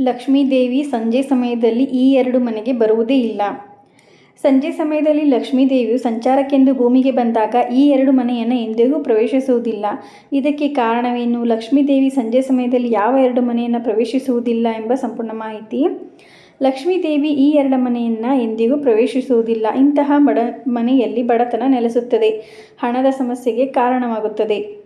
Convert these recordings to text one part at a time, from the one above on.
ಲಕ್ಷ್ಮೀದೇವಿ ಸಂಜೆ ಸಮಯದಲ್ಲಿ ಈ ಎರಡು ಮನೆಗೆ ಬರುವುದೇ ಇಲ್ಲ. ಸಂಜೆ ಸಮಯದಲ್ಲಿ ಲಕ್ಷ್ಮೀದೇವಿಯು ಸಂಚಾರಕ್ಕೆಂದು ಭೂಮಿಗೆ ಬಂದಾಗ ಈ ಎರಡು ಮನೆಯನ್ನು ಎಂದಿಗೂ ಪ್ರವೇಶಿಸುವುದಿಲ್ಲ. ಇದಕ್ಕೆ ಕಾರಣವೇನು? ಲಕ್ಷ್ಮೀದೇವಿ ಸಂಜೆ ಸಮಯದಲ್ಲಿ ಯಾವ ಎರಡು ಮನೆಯನ್ನು ಪ್ರವೇಶಿಸುವುದಿಲ್ಲ ಎಂಬ ಸಂಪೂರ್ಣ ಮಾಹಿತಿ. ಲಕ್ಷ್ಮೀದೇವಿ ಈ ಎರಡು ಮನೆಯನ್ನು ಎಂದಿಗೂ ಪ್ರವೇಶಿಸುವುದಿಲ್ಲ. ಇಂತಹ ಬಡ ಮನೆಯಲ್ಲಿ ಬಡತನ ನೆಲೆಸುತ್ತದೆ. ಹಣದ ಸಮಸ್ಯೆಗೆ ಕಾರಣವಾಗುತ್ತದೆ.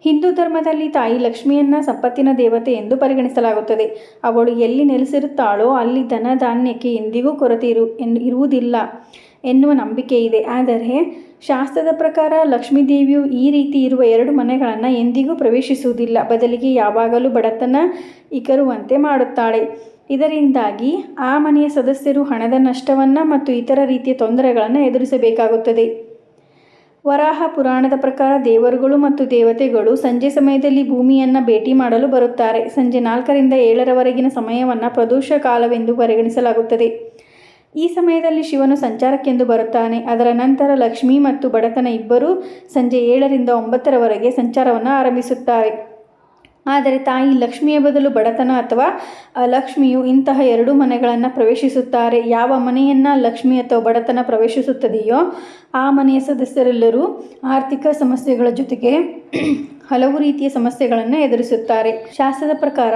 ಹಿಂದೂ ಧರ್ಮದಲ್ಲಿ ತಾಯಿ ಲಕ್ಷ್ಮಿಯನ್ನ ಸಂಪತ್ತಿನ ದೇವತೆ ಎಂದು ಪರಿಗಣಿಸಲಾಗುತ್ತದೆ. ಅವಳು ಎಲ್ಲಿ ನೆಲೆಸಿರುತ್ತಾಳೋ ಅಲ್ಲಿ ಧನ ಧಾನ್ಯಕ್ಕೆ ಎಂದಿಗೂ ಕೊರತೆ ಇರು ಇರುವುದಿಲ್ಲ ಎನ್ನುವ ನಂಬಿಕೆ ಇದೆ. ಆದರೆ ಶಾಸ್ತ್ರದ ಪ್ರಕಾರ ಲಕ್ಷ್ಮೀದೇವಿಯು ಈ ರೀತಿ ಇರುವ ಎರಡು ಮನೆಗಳನ್ನು ಎಂದಿಗೂ ಪ್ರವೇಶಿಸುವುದಿಲ್ಲ. ಬದಲಿಗೆ ಯಾವಾಗಲೂ ಬಡತನ ಇಕರುವಂತೆ ಮಾಡುತ್ತಾಳೆ. ಇದರಿಂದಾಗಿ ಆ ಮನೆಯ ಸದಸ್ಯರು ಹಣದ ನಷ್ಟವನ್ನು ಮತ್ತು ಇತರ ರೀತಿಯ ತೊಂದರೆಗಳನ್ನು ಎದುರಿಸಬೇಕಾಗುತ್ತದೆ. ವರಾಹ ಪುರಾಣದ ಪ್ರಕಾರ ದೇವರುಗಳು ಮತ್ತು ದೇವತೆಗಳು ಸಂಜೆ ಸಮಯದಲ್ಲಿ ಭೂಮಿಯನ್ನು ಭೇಟಿ ಮಾಡಲು ಬರುತ್ತಾರೆ. ಸಂಜೆ ನಾಲ್ಕರಿಂದ ಏಳರವರೆಗಿನ ಸಮಯವನ್ನು ಪ್ರದೋಷ ಕಾಲವೆಂದು ಪರಿಗಣಿಸಲಾಗುತ್ತದೆ. ಈ ಸಮಯದಲ್ಲಿ ಶಿವನು ಸಂಚಾರಕ್ಕೆಂದು ಬರುತ್ತಾನೆ. ಅದರ ನಂತರ ಲಕ್ಷ್ಮಿ ಮತ್ತು ಬಡತನ ಇಬ್ಬರೂ ಸಂಜೆ ಏಳರಿಂದ ಒಂಬತ್ತರವರೆಗೆ ಸಂಚಾರವನ್ನು ಆರಂಭಿಸುತ್ತಾರೆ. ಆದರೆ ತಾಯಿ ಲಕ್ಷ್ಮಿಯ ಬದಲು ಬಡತನ ಅಥವಾ ಲಕ್ಷ್ಮಿಯು ಇಂತಹ ಎರಡು ಮನೆಗಳನ್ನು ಪ್ರವೇಶಿಸುತ್ತಾರೆ. ಯಾವ ಮನೆಯನ್ನು ಲಕ್ಷ್ಮಿ ಅಥವಾ ಬಡತನ ಪ್ರವೇಶಿಸುತ್ತದೆಯೋ ಆ ಮನೆಯ ಸದಸ್ಯರೆಲ್ಲರೂ ಆರ್ಥಿಕ ಸಮಸ್ಯೆಗಳ ಜೊತೆಗೆ ಹಲವು ರೀತಿಯ ಸಮಸ್ಯೆಗಳನ್ನು ಎದುರಿಸುತ್ತಾರೆ. ಶಾಸ್ತ್ರದ ಪ್ರಕಾರ,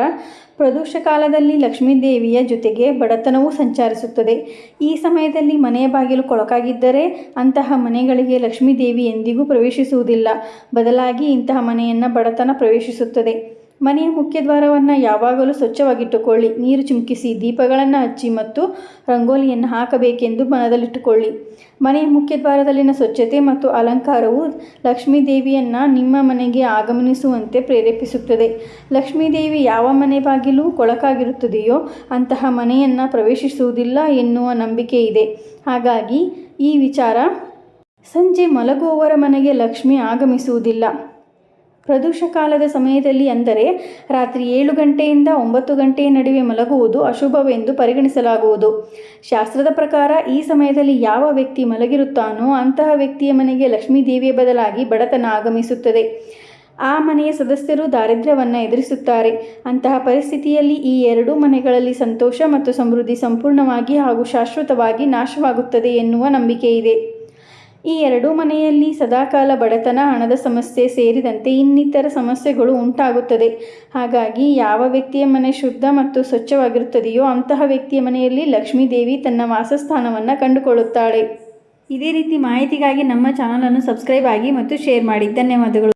ಪ್ರದೋಷ ಕಾಲದಲ್ಲಿ ಲಕ್ಷ್ಮೀದೇವಿಯ ಜೊತೆಗೆ ಬಡತನವೂ ಸಂಚರಿಸುತ್ತದೆ. ಈ ಸಮಯದಲ್ಲಿ ಮನೆಯ ಬಾಗಿಲು ಕೊಳಕಾಗಿದ್ದರೆ ಅಂತಹ ಮನೆಗಳಿಗೆ ಲಕ್ಷ್ಮೀದೇವಿ ಎಂದಿಗೂ ಪ್ರವೇಶಿಸುವುದಿಲ್ಲ. ಬದಲಾಗಿ ಇಂತಹ ಮನೆಯನ್ನು ಬಡತನ ಪ್ರವೇಶಿಸುತ್ತದೆ. ಮನೆಯ ಮುಖ್ಯದ್ವಾರವನ್ನು ಯಾವಾಗಲೂ ಸ್ವಚ್ಛವಾಗಿಟ್ಟುಕೊಳ್ಳಿ. ನೀರು ಚಿಮುಕಿಸಿ ದೀಪಗಳನ್ನು ಹಚ್ಚಿ ಮತ್ತು ರಂಗೋಲಿಯನ್ನು ಹಾಕಬೇಕೆಂದು ಮನದಲ್ಲಿಟ್ಟುಕೊಳ್ಳಿ. ಮನೆಯ ಮುಖ್ಯದ್ವಾರದಲ್ಲಿನ ಸ್ವಚ್ಛತೆ ಮತ್ತು ಅಲಂಕಾರವು ಲಕ್ಷ್ಮೀ ದೇವಿಯನ್ನು ನಿಮ್ಮ ಮನೆಗೆ ಆಗಮನಿಸುವಂತೆ ಪ್ರೇರೇಪಿಸುತ್ತದೆ. ಲಕ್ಷ್ಮೀ ದೇವಿ ಯಾವ ಮನೆ ಬಾಗಿಲು ಕೊಳಕಾಗಿರುತ್ತದೆಯೋ ಅಂತಹ ಮನೆಯನ್ನು ಪ್ರವೇಶಿಸುವುದಿಲ್ಲ ಎನ್ನುವ ನಂಬಿಕೆ ಇದೆ. ಹಾಗಾಗಿ ಈ ವಿಚಾರ ಸಂಜೆ ಮಲಗುವವರ ಮನೆಗೆ ಲಕ್ಷ್ಮಿ ಆಗಮಿಸುವುದಿಲ್ಲ. ಪ್ರದೋಷ ಕಾಲದ ಸಮಯದಲ್ಲಿ ಅಂದರೆ ರಾತ್ರಿ ಏಳು ಗಂಟೆಯಿಂದ ಒಂಬತ್ತು ಗಂಟೆಯ ನಡುವೆ ಮಲಗುವುದು ಅಶುಭವೆಂದು ಪರಿಗಣಿಸಲಾಗುವುದು. ಶಾಸ್ತ್ರದ ಪ್ರಕಾರ ಈ ಸಮಯದಲ್ಲಿ ಯಾವ ವ್ಯಕ್ತಿ ಮಲಗಿರುತ್ತಾನೋ ಅಂತಹ ವ್ಯಕ್ತಿಯ ಮನೆಗೆ ಲಕ್ಷ್ಮೀ ದೇವಿಯ ಬದಲಾಗಿ ಬಡತನ ಆಗಮಿಸುತ್ತದೆ. ಆ ಮನೆಯ ಸದಸ್ಯರು ದಾರಿದ್ರ್ಯವನ್ನು ಎದುರಿಸುತ್ತಾರೆ. ಅಂತಹ ಪರಿಸ್ಥಿತಿಯಲ್ಲಿ ಈ ಎರಡೂ ಮನೆಗಳಲ್ಲಿ ಸಂತೋಷ ಮತ್ತು ಸಮೃದ್ಧಿ ಸಂಪೂರ್ಣವಾಗಿ ಹಾಗೂ ಶಾಶ್ವತವಾಗಿ ನಾಶವಾಗುತ್ತದೆ ಎನ್ನುವ ನಂಬಿಕೆ ಇದೆ ಈ ಎರಡೂ ಮನೆಯಲ್ಲಿ ಸದಾಕಾಲ ಬಡತನ, ಹಣದ ಸಮಸ್ಯೆ ಸೇರಿದಂತೆ ಇನ್ನಿತರ ಸಮಸ್ಯೆಗಳು ಉಂಟಾಗುತ್ತದೆ. ಹಾಗಾಗಿ ಯಾವ ವ್ಯಕ್ತಿಯ ಮನೆ ಶುದ್ಧ ಮತ್ತು ಸ್ವಚ್ಛವಾಗಿರುತ್ತದೆಯೋ ಅಂತಹ ವ್ಯಕ್ತಿಯ ಮನೆಯಲ್ಲಿ ಲಕ್ಷ್ಮೀ ದೇವಿ ತನ್ನ ವಾಸಸ್ಥಾನವನ್ನು ಕಂಡುಕೊಳ್ಳುತ್ತಾಳೆ. ಇದೇ ರೀತಿ ಮಾಹಿತಿಗಾಗಿ ನಮ್ಮ ಚಾನಲನ್ನು ಸಬ್ಸ್ಕ್ರೈಬ್ ಆಗಿ ಮತ್ತು ಶೇರ್ ಮಾಡಿ. ಧನ್ಯವಾದಗಳು.